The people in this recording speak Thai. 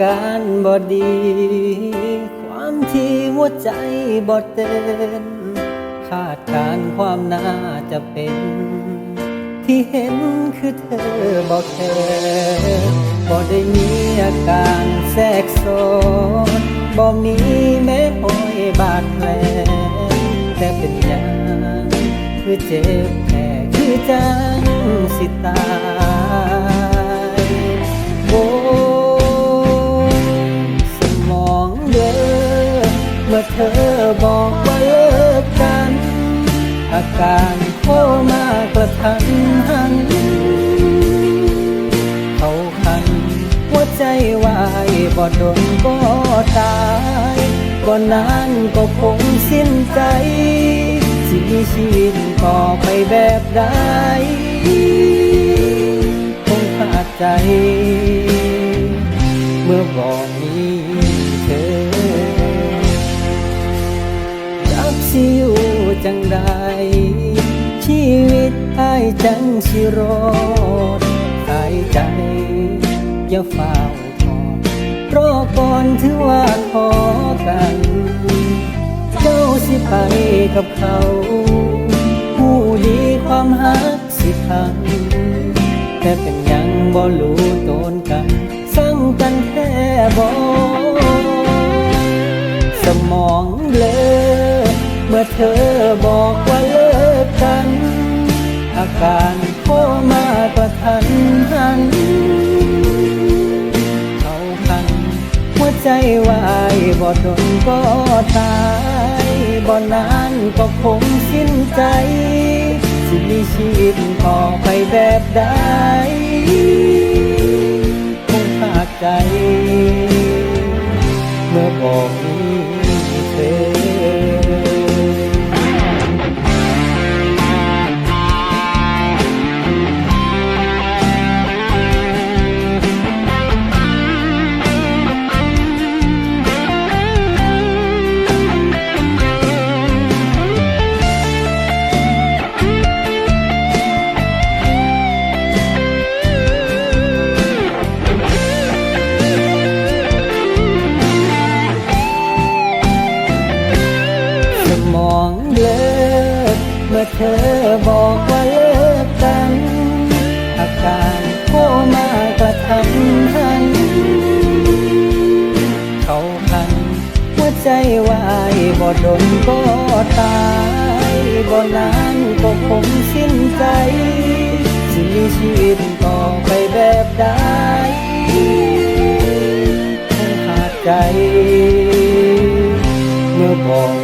การบ่ดี ความที่หัวใจบ่เต้นคาดการณ์ความน่าจะเป็น ที่เห็นคือเธอบ่แค่บ่ได้มีอาการแทรกซ้อนบ่มีแม้หอยบาดแผลแต่เป็นยังคือเจ็บแค่คือจังสิตา มื่อเธอบอกว่าเลิกกัน อาการโคมากระทันหัน เขาคันหัวใจวายบ่ดนก็ตายบ่อนนานก็คงสิ้นใจ สิมีชีวิตต่อไปแบบใดคงขาดใจ เมื่อบอกมี อายจังสิรอดหายใจ อย่าเฝ้าทอดรอก่อนถือว่าขอกัน เจ้าสิไปกับเขา ผู้ดีความหักสิพังแต่เป็นยังบ่รู้ตนกันสั่งกันแค่บ่สมองเบลอเมื่อเธอบอกว่า การโคมากระทันหันเขาคันหัวใจวายบ่ทนก็ตายบ่นานก็คงสิ้นใจ สิมีชีวิตต่อไปแบบใดคงขาดใจ เมื่อบอก เบลอเมื่อเธอบอกว่าเลิกกัน อาการโคมากระทันหัน เขาพันหัวใจวายบ่ดนก็ตายบ่นานก็คงสิ้นใจสิมีชีวิตต่อไปแบบใดขาดใจ เมื่อบอก